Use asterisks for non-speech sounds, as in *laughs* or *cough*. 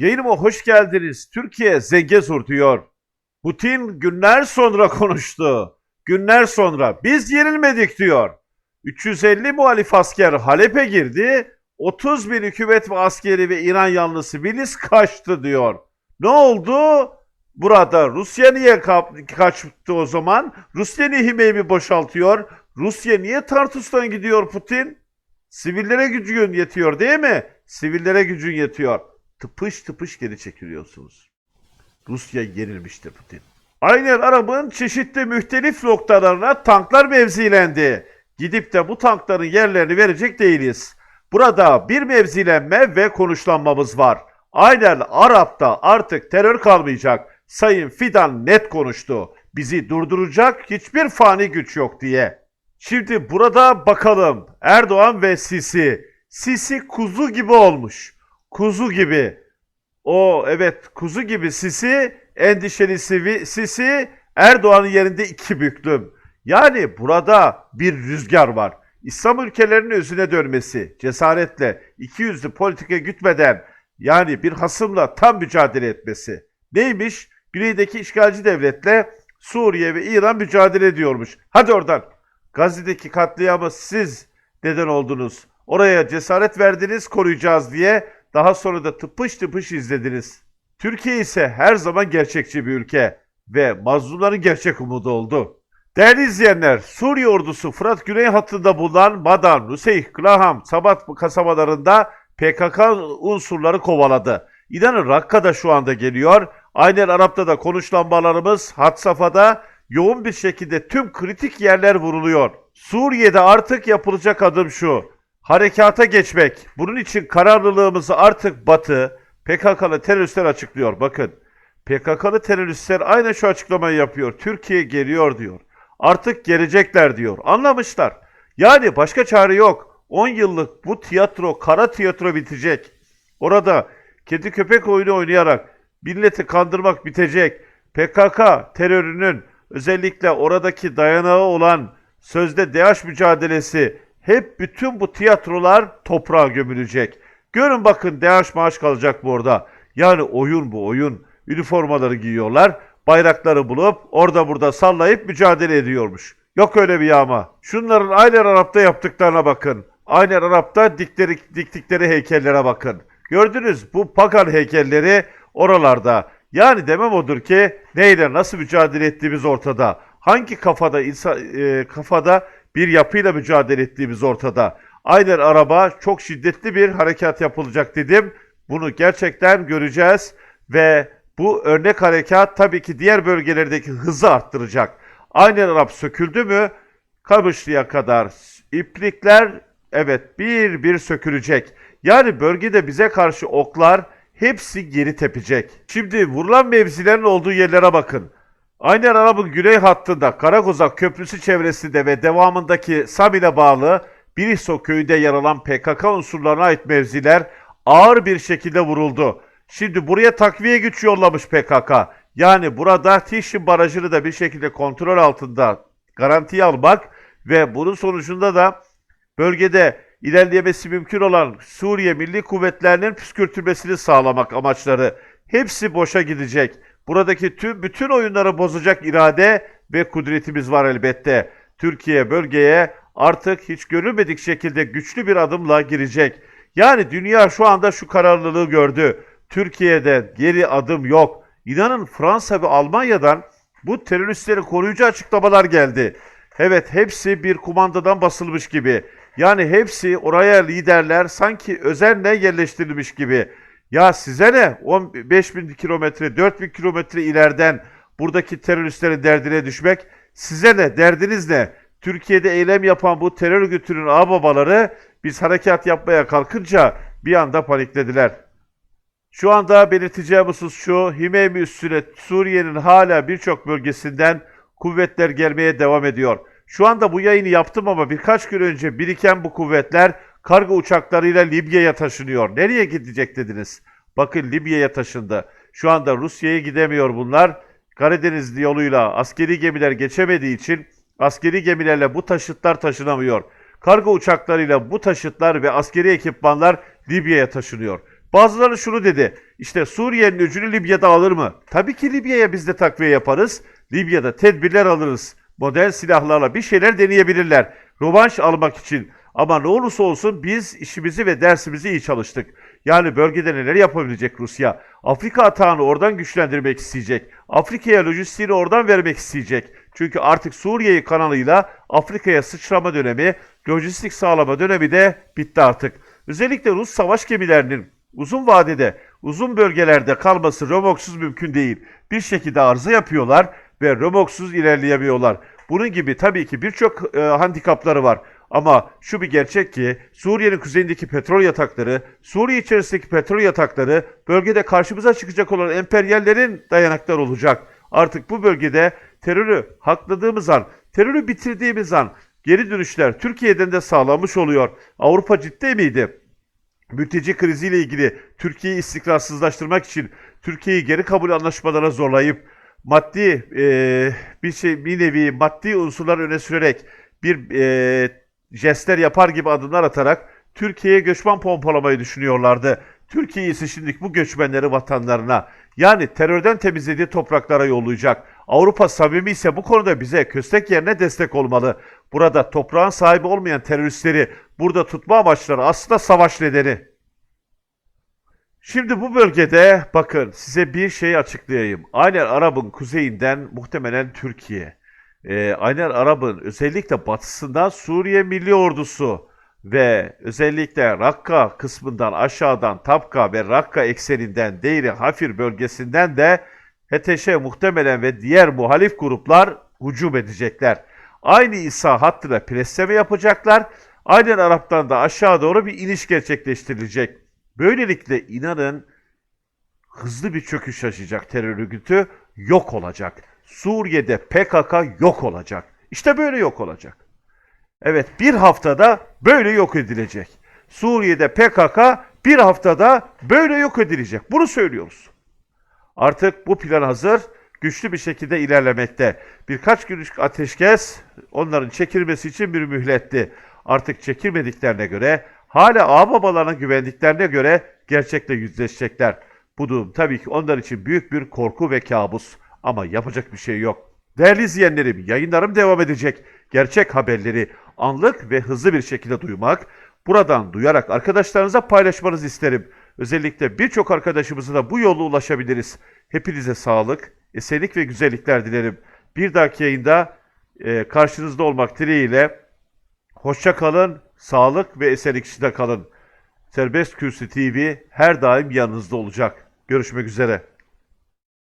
Yayınıma hoş geldiniz. Türkiye Zengezur diyor. Putin günler sonra *laughs* konuştu. Günler sonra biz yenilmedik diyor. 350 muhalif asker Halep'e girdi. 30 bin hükümet ve askeri ve İran yanlısı milis kaçtı diyor. Ne oldu? Burada Rusya niye kaçtı o zaman? Rusya niye Himeymi boşaltıyor? Rusya niye Tartus'tan gidiyor Putin? Sivillere gücün yetiyor değil mi? Sivillere gücün yetiyor. Tıpış tıpış geri çekiliyorsunuz. Rusya yenilmiştir Putin. Aynen Arap'ın çeşitli mühtelif noktalarına tanklar mevzilendi. Gidip de bu tankların yerlerini verecek değiliz. Burada bir mevzilenme ve konuşlanmamız var. Aynen Arap'ta artık terör kalmayacak. Sayın Fidan net konuştu. Bizi durduracak hiçbir fani güç yok diye. Şimdi burada bakalım Erdoğan ve Sisi. Sisi kuzu gibi olmuş. Kuzu gibi. O evet kuzu gibi Sisi, endişeli Sisi, Erdoğan'ın yerinde iki büklüm. Yani burada bir rüzgar var. İslam ülkelerinin özüne dönmesi, cesaretle, iki yüzlü politika gütmeden yani bir hasımla tam mücadele etmesi. Neymiş? Güneydeki işgalci devletle Suriye ve İran mücadele ediyormuş. Hadi oradan. Gazze'deki katliamı siz neden oldunuz. Oraya cesaret verdiniz koruyacağız diye daha sonra da tıpış tıpış izlediniz. Türkiye ise her zaman gerçekçi bir ülke ve mazlumların gerçek umudu oldu. Değerli izleyenler, Suriye ordusu Fırat Güney hattında bulunan Madan, Nuseyh, Klaham, Sabat kasabalarında PKK unsurları kovaladı. İnanın Rakka da şu anda geliyor. Aynen Arap'ta da konuşlanmalarımız hat safhada yoğun bir şekilde tüm kritik yerler vuruluyor. Suriye'de artık yapılacak adım şu. Harekata geçmek. Bunun için kararlılığımızı artık Batı, PKK'lı teröristler açıklıyor. Bakın. PKK'lı teröristler aynı şu açıklamayı yapıyor. Türkiye geliyor diyor. Artık gelecekler diyor. Anlamışlar. Yani başka çare yok. 10 yıllık bu tiyatro, kara tiyatro bitecek. Orada kedi köpek oyunu oynayarak milleti kandırmak bitecek. PKK terörünün özellikle oradaki dayanağı olan sözde DH mücadelesi hep bütün bu tiyatrolar toprağa gömülecek. Görün bakın DH maaş kalacak bu orada. Yani oyun bu oyun. Üniformaları giyiyorlar. Bayrakları bulup orada burada sallayıp mücadele ediyormuş. Yok öyle bir yağma. Şunların aynen Arap'ta yaptıklarına bakın. Aynen Arap'ta dikleri, diktikleri heykellere bakın. Gördünüz bu pagan heykelleri oralarda. Yani demem odur ki neyle nasıl mücadele ettiğimiz ortada. Hangi kafada insan e, kafada bir yapıyla mücadele ettiğimiz ortada. Aynen araba çok şiddetli bir harekat yapılacak dedim. Bunu gerçekten göreceğiz ve bu örnek harekat tabii ki diğer bölgelerdeki hızı arttıracak. Aynen Arap söküldü mü Kamışlı'ya kadar iplikler evet bir bir sökülecek. Yani bölgede bize karşı oklar hepsi geri tepecek. Şimdi vurulan mevzilerin olduğu yerlere bakın. Aynen Arap'ın güney hattında Karakozak Köprüsü çevresinde ve devamındaki Samil'e bağlı Biriso köyünde yer alan PKK unsurlarına ait mevziler ağır bir şekilde vuruldu. Şimdi buraya takviye güç yollamış PKK. Yani burada Tişin Barajı'nı da bir şekilde kontrol altında garantiye almak ve bunun sonucunda da bölgede ilerleyemesi mümkün olan Suriye Milli Kuvvetlerinin püskürtülmesini sağlamak amaçları hepsi boşa gidecek. Buradaki tüm bütün oyunları bozacak irade ve kudretimiz var elbette. Türkiye bölgeye artık hiç görülmedik şekilde güçlü bir adımla girecek. Yani dünya şu anda şu kararlılığı gördü. Türkiye'de geri adım yok. İnanın Fransa ve Almanya'dan bu teröristleri koruyucu açıklamalar geldi. Evet hepsi bir kumandadan basılmış gibi. Yani hepsi oraya liderler sanki özenle yerleştirilmiş gibi. Ya size ne? 15 bin kilometre, 4 bin kilometre ileriden buradaki teröristlerin derdine düşmek. Size ne? Derdiniz ne? Türkiye'de eylem yapan bu terör örgütünün ağababaları biz harekat yapmaya kalkınca bir anda paniklediler. Şu anda belirteceğim husus şu, Himeymi üstüne Suriye'nin hala birçok bölgesinden kuvvetler gelmeye devam ediyor. Şu anda bu yayını yaptım ama birkaç gün önce biriken bu kuvvetler kargo uçaklarıyla Libya'ya taşınıyor. Nereye gidecek dediniz? Bakın Libya'ya taşındı. Şu anda Rusya'ya gidemiyor bunlar. Karadeniz yoluyla askeri gemiler geçemediği için askeri gemilerle bu taşıtlar taşınamıyor. Kargo uçaklarıyla bu taşıtlar ve askeri ekipmanlar Libya'ya taşınıyor. Bazıları şunu dedi. İşte Suriye'nin öcünü Libya'da alır mı? Tabii ki Libya'ya biz de takviye yaparız. Libya'da tedbirler alırız. Modern silahlarla bir şeyler deneyebilirler. Rövanş almak için. Ama ne olursa olsun biz işimizi ve dersimizi iyi çalıştık. Yani bölgede neler yapabilecek Rusya? Afrika atağını oradan güçlendirmek isteyecek. Afrika'ya lojistiğini oradan vermek isteyecek. Çünkü artık Suriye'yi kanalıyla Afrika'ya sıçrama dönemi, lojistik sağlama dönemi de bitti artık. Özellikle Rus savaş gemilerinin uzun vadede, uzun bölgelerde kalması römoksuz mümkün değil. Bir şekilde arıza yapıyorlar ve römoksuz ilerleyemiyorlar. Bunun gibi tabii ki birçok e, handikapları var. Ama şu bir gerçek ki Suriye'nin kuzeyindeki petrol yatakları, Suriye içerisindeki petrol yatakları bölgede karşımıza çıkacak olan emperyallerin dayanakları olacak. Artık bu bölgede terörü hakladığımız an, terörü bitirdiğimiz an geri dönüşler Türkiye'den de sağlanmış oluyor. Avrupa ciddi miydi? mülteci kriziyle ilgili Türkiye'yi istikrarsızlaştırmak için Türkiye'yi geri kabul anlaşmalarına zorlayıp maddi e, bir şey bir nevi maddi unsurlar öne sürerek bir e, jestler yapar gibi adımlar atarak Türkiye'ye göçmen pompalamayı düşünüyorlardı. Türkiye ise şimdi bu göçmenleri vatanlarına yani terörden temizlediği topraklara yollayacak. Avrupa samimi ise bu konuda bize köstek yerine destek olmalı. Burada toprağın sahibi olmayan teröristleri burada tutma amaçları aslında savaş nedeni. Şimdi bu bölgede bakın size bir şey açıklayayım. Aynen Arap'ın kuzeyinden muhtemelen Türkiye. Ee, Aynen Arap'ın özellikle batısından Suriye Milli Ordusu ve özellikle Rakka kısmından aşağıdan Tapka ve Rakka ekseninden Deiri Hafir bölgesinden de HTŞ muhtemelen ve diğer muhalif gruplar hücum edecekler. Aynı İsa hattına presleme yapacaklar. Aynen Arap'tan da aşağı doğru bir iniş gerçekleştirilecek. Böylelikle inanın hızlı bir çöküş yaşayacak terör örgütü yok olacak. Suriye'de PKK yok olacak. İşte böyle yok olacak. Evet bir haftada böyle yok edilecek. Suriye'de PKK bir haftada böyle yok edilecek. Bunu söylüyoruz. Artık bu plan hazır, güçlü bir şekilde ilerlemekte. Birkaç günlük ateşkes onların çekilmesi için bir mühletti. Artık çekilmediklerine göre, hala ağababalarına güvendiklerine göre gerçekle yüzleşecekler. Bu durum tabii ki onlar için büyük bir korku ve kabus. Ama yapacak bir şey yok. Değerli izleyenlerim, yayınlarım devam edecek. Gerçek haberleri anlık ve hızlı bir şekilde duymak, buradan duyarak arkadaşlarınıza paylaşmanızı isterim. Özellikle birçok arkadaşımıza da bu yolla ulaşabiliriz. Hepinize sağlık, esenlik ve güzellikler dilerim. Bir dahaki yayında e, karşınızda olmak dileğiyle hoşça kalın, sağlık ve esenlik içinde kalın. Serbest Kürsü TV her daim yanınızda olacak. Görüşmek üzere.